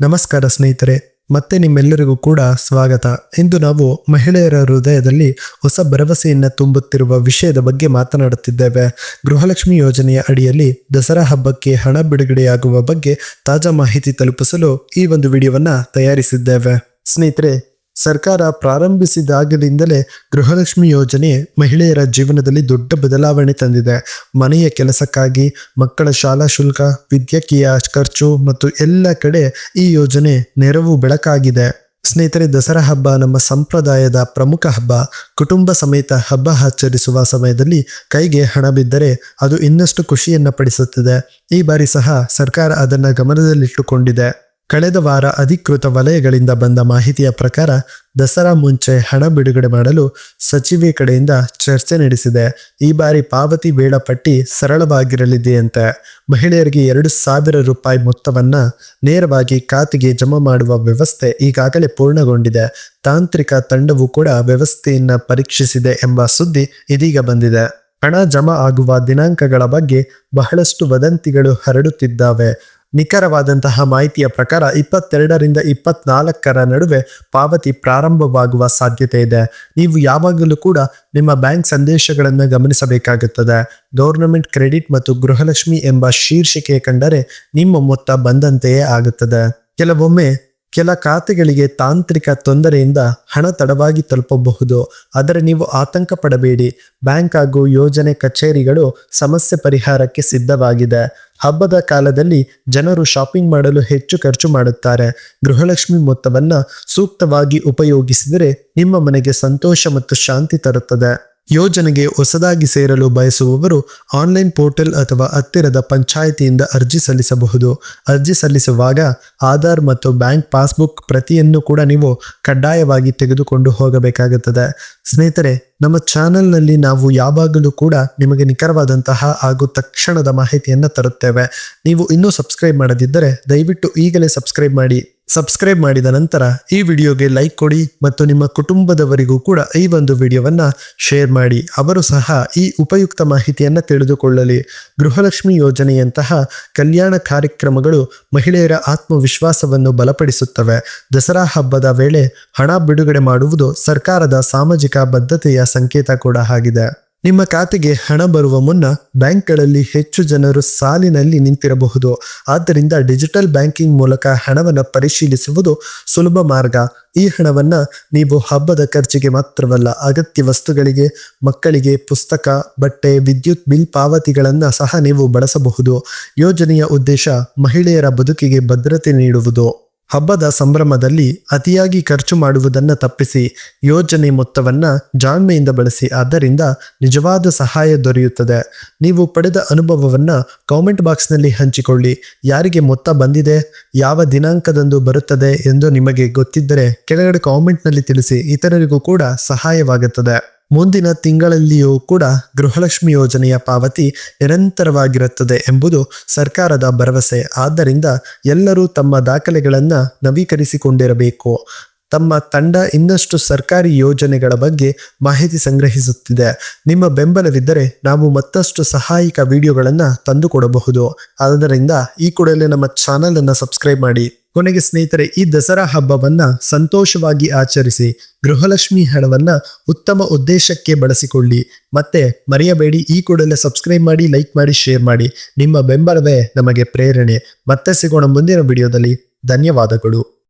ನಮಸ್ಕಾರ ಸ್ನೇಹಿತರೆ, ಮತ್ತೆ ನಿಮ್ಮೆಲ್ಲರಿಗೂ ಕೂಡ ಸ್ವಾಗತ. ಇಂದು ನಾವು ಮಹಿಳೆಯರ ಹೃದಯದಲ್ಲಿ ಹೊಸ ಭರವಸೆಯನ್ನು ತುಂಬುತ್ತಿರುವ ವಿಷಯದ ಬಗ್ಗೆ ಮಾತನಾಡುತ್ತಿದ್ದೇವೆ. ಗೃಹಲಕ್ಷ್ಮಿ ಯೋಜನೆಯ ಅಡಿಯಲ್ಲಿ ದಸರಾ ಹಬ್ಬಕ್ಕೆ ಹಣ ಬಿಡುಗಡೆಯಾಗುವ ಬಗ್ಗೆ ತಾಜಾ ಮಾಹಿತಿ ತಲುಪಿಸಲು ಈ ಒಂದು ವಿಡಿಯೋವನ್ನು ತಯಾರಿಸಿದ್ದೇವೆ. ಸ್ನೇಹಿತರೆ ಸರ್ಕಾರ ಪ್ರಾರಂಭಿಸಿದಾಗಲಿಂದಲೇ ಗೃಹಲಕ್ಷ್ಮಿ ಯೋಜನೆ ಮಹಿಳೆಯರ ಜೀವನದಲ್ಲಿ ದೊಡ್ಡ ಬದಲಾವಣೆ ತಂದಿದೆ. ಮನೆಯ ಕೆಲಸಕ್ಕಾಗಿ ಮಕ್ಕಳ ಶಾಲಾ ಶುಲ್ಕ, ವಿದ್ಯಕೀಯ ಖರ್ಚು ಮತ್ತು ಎಲ್ಲ ಕಡೆ ಈ ಯೋಜನೆ ನೆರವು ಬೆಳಕಾಗಿದೆ. ಸ್ನೇಹಿತರೆ, ದಸರಾ ಹಬ್ಬ ನಮ್ಮ ಸಂಪ್ರದಾಯದ ಪ್ರಮುಖ ಹಬ್ಬ. ಕುಟುಂಬ ಸಮೇತ ಹಬ್ಬ ಆಚರಿಸುವ ಸಮಯದಲ್ಲಿ ಕೈಗೆ ಹಣ ಬಿದ್ದರೆ ಅದು ಇನ್ನಷ್ಟು ಖುಷಿಯನ್ನು ಪಡಿಸುತ್ತದೆ ಈ ಬಾರಿ ಸಹ ಸರ್ಕಾರ ಅದನ್ನು ಗಮನದಲ್ಲಿಟ್ಟುಕೊಂಡಿದೆ. ಕಳೆದ ವಾರ ಅಧಿಕೃತ ವಲಯಗಳಿಂದ ಬಂದ ಮಾಹಿತಿಯ ಪ್ರಕಾರ ದಸರಾ ಮುಂಚೆ ಹಣ ಬಿಡುಗಡೆ ಮಾಡಲು ಸಚಿವೆ ಕಡೆಯಿಂದ ಚರ್ಚೆ ನಡೆಸಿದೆ. ಈ ಬಾರಿ ಪಾವತಿ ವೇಳಾಪಟ್ಟಿ ಸರಳವಾಗಿರಲಿದೆಯಂತೆ. ಮಹಿಳೆಯರಿಗೆ ಎರಡು ಸಾವಿರ ರೂಪಾಯಿ ಮೊತ್ತವನ್ನು ನೇರವಾಗಿ ಖಾತೆಗೆ ಜಮಾ ಮಾಡುವ ವ್ಯವಸ್ಥೆ ಈಗಾಗಲೇ ಪೂರ್ಣಗೊಂಡಿದೆ. ತಾಂತ್ರಿಕ ತಂಡವು ಕೂಡ ವ್ಯವಸ್ಥೆಯನ್ನು ಪರೀಕ್ಷಿಸಿದೆ ಎಂಬ ಸುದ್ದಿ ಇದೀಗ ಬಂದಿದೆ. ಹಣ ಜಮಾ ಆಗುವ ದಿನಾಂಕಗಳ ಬಗ್ಗೆ ಬಹಳಷ್ಟು ವದಂತಿಗಳು ಹರಡುತ್ತಿದ್ದಾವೆ. ನಿಖರವಾದಂತಹ ಮಾಹಿತಿಯ ಪ್ರಕಾರ ಇಪ್ಪತ್ತೆರಡರಿಂದ ಇಪ್ಪತ್ನಾಲ್ಕರ ನಡುವೆ ಪಾವತಿ ಪ್ರಾರಂಭವಾಗುವ ಸಾಧ್ಯತೆ ಇದೆ. ನೀವು ಯಾವಾಗಲೂ ಕೂಡ ನಿಮ್ಮ ಬ್ಯಾಂಕ್ ಸಂದೇಶಗಳನ್ನು ಗಮನಿಸಬೇಕಾಗುತ್ತದೆ. ಗೌರ್ನಮೆಂಟ್ ಕ್ರೆಡಿಟ್ ಮತ್ತು ಗೃಹಲಕ್ಷ್ಮಿ ಎಂಬ ಶೀರ್ಷಿಕೆ ಕಂಡರೆ ನಿಮ್ಮ ಮೊತ್ತ ಬಂದಂತೆಯೇ ಆಗುತ್ತದೆ. ಕೆಲವೊಮ್ಮೆ ಕೆಲ ಖಾತೆಗಳಿಗೆ ತಾಂತ್ರಿಕ ತೊಂದರೆಯಿಂದ ಹಣ ತಡವಾಗಿ ತಲುಪಬಹುದು. ಆದರೆ ನೀವು ಆತಂಕ ಪಡಬೇಡಿ. ಬ್ಯಾಂಕ್ ಹಾಗೂ ಯೋಜನೆ ಕಚೇರಿಗಳು ಸಮಸ್ಯೆ ಪರಿಹಾರಕ್ಕೆ ಸಿದ್ಧವಾಗಿದೆ. ಹಬ್ಬದ ಕಾಲದಲ್ಲಿ ಜನರು ಶಾಪಿಂಗ್ ಮಾಡಲು ಹೆಚ್ಚು ಖರ್ಚು ಮಾಡುತ್ತಾರೆ. ಗೃಹಲಕ್ಷ್ಮಿ ಮೊತ್ತವನ್ನು ಸೂಕ್ತವಾಗಿ ಉಪಯೋಗಿಸಿದರೆ ನಿಮ್ಮ ಮನೆಗೆ ಸಂತೋಷ ಮತ್ತು ಶಾಂತಿ ತರುತ್ತದೆ. ಯೋಜನೆಗೆ ಹೊಸದಾಗಿ ಸೇರಲು ಬಯಸುವವರು ಆನ್ಲೈನ್ ಪೋರ್ಟಲ್ ಅಥವಾ ಹತ್ತಿರದ ಪಂಚಾಯಿತಿಯಿಂದ ಅರ್ಜಿ ಸಲ್ಲಿಸಬಹುದು. ಅರ್ಜಿ ಸಲ್ಲಿಸುವಾಗ ಆಧಾರ್ ಮತ್ತು ಬ್ಯಾಂಕ್ ಪಾಸ್ಬುಕ್ ಪ್ರತಿಯನ್ನು ಕೂಡ ನೀವು ಕಡ್ಡಾಯವಾಗಿ ತೆಗೆದುಕೊಂಡು ಹೋಗಬೇಕಾಗುತ್ತದೆ. ಸ್ನೇಹಿತರೆ, ನಮ್ಮ ಚಾನೆಲ್ನಲ್ಲಿ ನಾವು ಯಾವಾಗಲೂ ಕೂಡ ನಿಮಗೆ ನಿಖರವಾದಂತಹ ಹಾಗೂ ತಕ್ಷಣದ ಮಾಹಿತಿಯನ್ನು ತರುತ್ತೇವೆ. ನೀವು ಇನ್ನೂ ಸಬ್ಸ್ಕ್ರೈಬ್ ಮಾಡದಿದ್ದರೆ ದಯವಿಟ್ಟು ಈಗಲೇ ಸಬ್ಸ್ಕ್ರೈಬ್ ಮಾಡಿ. ಸಬ್ಸ್ಕ್ರೈಬ್ ಮಾಡಿದ ನಂತರ ಈ ವಿಡಿಯೋಗೆ ಲೈಕ್ ಕೊಡಿ ಮತ್ತು ನಿಮ್ಮ ಕುಟುಂಬದವರಿಗೂ ಕೂಡ ಈ ಒಂದು ವಿಡಿಯೋವನ್ನು ಶೇರ್ ಮಾಡಿ. ಅವರು ಸಹ ಈ ಉಪಯುಕ್ತ ಮಾಹಿತಿಯನ್ನು ತಿಳಿದುಕೊಳ್ಳಲಿ. ಗೃಹಲಕ್ಷ್ಮಿ ಯೋಜನೆಯಂತಹ ಕಲ್ಯಾಣ ಕಾರ್ಯಕ್ರಮಗಳು ಮಹಿಳೆಯರ ಆತ್ಮವಿಶ್ವಾಸವನ್ನು ಬಲಪಡಿಸುತ್ತವೆ. ದಸರಾ ಹಬ್ಬದ ವೇಳೆ ಹಣ ಬಿಡುಗಡೆ ಮಾಡುವುದು ಸರ್ಕಾರದ ಸಾಮಾಜಿಕ ಬದ್ಧತೆಯ ಸಂಕೇತ ಕೂಡ ಆಗಿದೆ. ನಿಮ್ಮ ಖಾತೆಗೆ ಹಣ ಬರುವ ಮುನ್ನ ಬ್ಯಾಂಕ್ಗಳಲ್ಲಿ ಹೆಚ್ಚು ಜನರು ಸಾಲಿನಲ್ಲಿ ನಿಂತಿರಬಹುದು. ಆದ್ದರಿಂದ ಡಿಜಿಟಲ್ ಬ್ಯಾಂಕಿಂಗ್ ಮೂಲಕ ಹಣವನ್ನು ಪರಿಶೀಲಿಸುವುದು ಸುಲಭ ಮಾರ್ಗ. ಈ ಹಣವನ್ನು ನೀವು ಹಬ್ಬದ ಖರ್ಚಿಗೆ ಮಾತ್ರವಲ್ಲ, ಅಗತ್ಯ ವಸ್ತುಗಳಿಗೆ, ಮಕ್ಕಳಿಗೆ, ಪುಸ್ತಕ, ಬಟ್ಟೆ, ವಿದ್ಯುತ್ ಬಿಲ್ ಪಾವತಿಗಳನ್ನು ಸಹ ನೀವು ಬಳಸಬಹುದು. ಯೋಜನೆಯ ಉದ್ದೇಶ ಮಹಿಳೆಯರ ಬದುಕಿಗೆ ಭದ್ರತೆ ನೀಡುವುದು. ಹಬ್ಬದ ಸಂಭ್ರಮದಲ್ಲಿ ಅತಿಯಾಗಿ ಖರ್ಚು ಮಾಡುವುದನ್ನು ತಪ್ಪಿಸಿ ಯೋಜನೆ ಮೊತ್ತವನ್ನು ಜಾಣ್ಮೆಯಿಂದ ಬಳಸಿ, ಆದ್ದರಿಂದ ನಿಜವಾದ ಸಹಾಯ ದೊರೆಯುತ್ತದೆ. ನೀವು ಪಡೆದ ಅನುಭವವನ್ನು ಕಾಮೆಂಟ್ ಬಾಕ್ಸ್ನಲ್ಲಿ ಹಂಚಿಕೊಳ್ಳಿ. ಯಾರಿಗೆ ಮೊತ್ತ ಬಂದಿದೆ, ಯಾವ ದಿನಾಂಕದಂದು ಬರುತ್ತದೆ ಎಂದು ನಿಮಗೆ ಗೊತ್ತಿದ್ದರೆ, ಕೆಳಗಡೆ ಕಾಮೆಂಟ್ನಲ್ಲಿ ತಿಳಿಸಿ, ಇತರರಿಗೂ ಕೂಡ ಸಹಾಯವಾಗುತ್ತದೆ. ಮುಂದಿನ ತಿಂಗಳಲ್ಲಿಯೂ ಕೂಡ ಗೃಹಲಕ್ಷ್ಮಿ ಯೋಜನೆಯ ಪಾವತಿ ನಿರಂತರವಾಗಿರುತ್ತದೆ ಎಂಬುದು ಸರ್ಕಾರದ ಭರವಸೆ. ಆದ್ದರಿಂದ ಎಲ್ಲರೂ ತಮ್ಮ ದಾಖಲೆಗಳನ್ನು ನವೀಕರಿಸಿಕೊಂಡಿರಬೇಕು. ತಮ್ಮ ತಂಡ ಇನ್ನಷ್ಟು ಸರ್ಕಾರಿ ಯೋಜನೆಗಳ ಬಗ್ಗೆ ಮಾಹಿತಿ ಸಂಗ್ರಹಿಸುತ್ತಿದೆ. ನಿಮ್ಮ ಬೆಂಬಲವಿದ್ದರೆ ನಾವು ಮತ್ತಷ್ಟು ಸಹಾಯಕ ವಿಡಿಯೋಗಳನ್ನು ತಂದುಕೊಡಬಹುದು. ಆದ್ದರಿಂದ ಈ ಕೂಡಲೇ ನಮ್ಮ ಚಾನಲ್ ಅನ್ನು ಸಬ್ಸ್ಕ್ರೈಬ್ ಮಾಡಿ. ಕೊನೆಗೆ ಸ್ನೇಹಿತರೆ, ಈ ದಸರಾ ಹಬ್ಬವನ್ನ ಸಂತೋಷವಾಗಿ ಆಚರಿಸಿ. ಗೃಹಲಕ್ಷ್ಮಿ ಹಣವನ್ನ ಉತ್ತಮ ಉದ್ದೇಶಕ್ಕೆ ಬಳಸಿಕೊಳ್ಳಿ. ಮತ್ತೆ ಮರೆಯಬೇಡಿ, ಈ ಕೂಡಲೇ ಸಬ್ಸ್ಕ್ರೈಬ್ ಮಾಡಿ, ಲೈಕ್ ಮಾಡಿ, ಶೇರ್ ಮಾಡಿ. ನಿಮ್ಮ ಬೆಂಬಲವೇ ನಮಗೆ ಪ್ರೇರಣೆ. ಮತ್ತೆ ಸಿಗೋಣ ಮುಂದಿನ ವಿಡಿಯೋದಲ್ಲಿ. ಧನ್ಯವಾದಗಳು.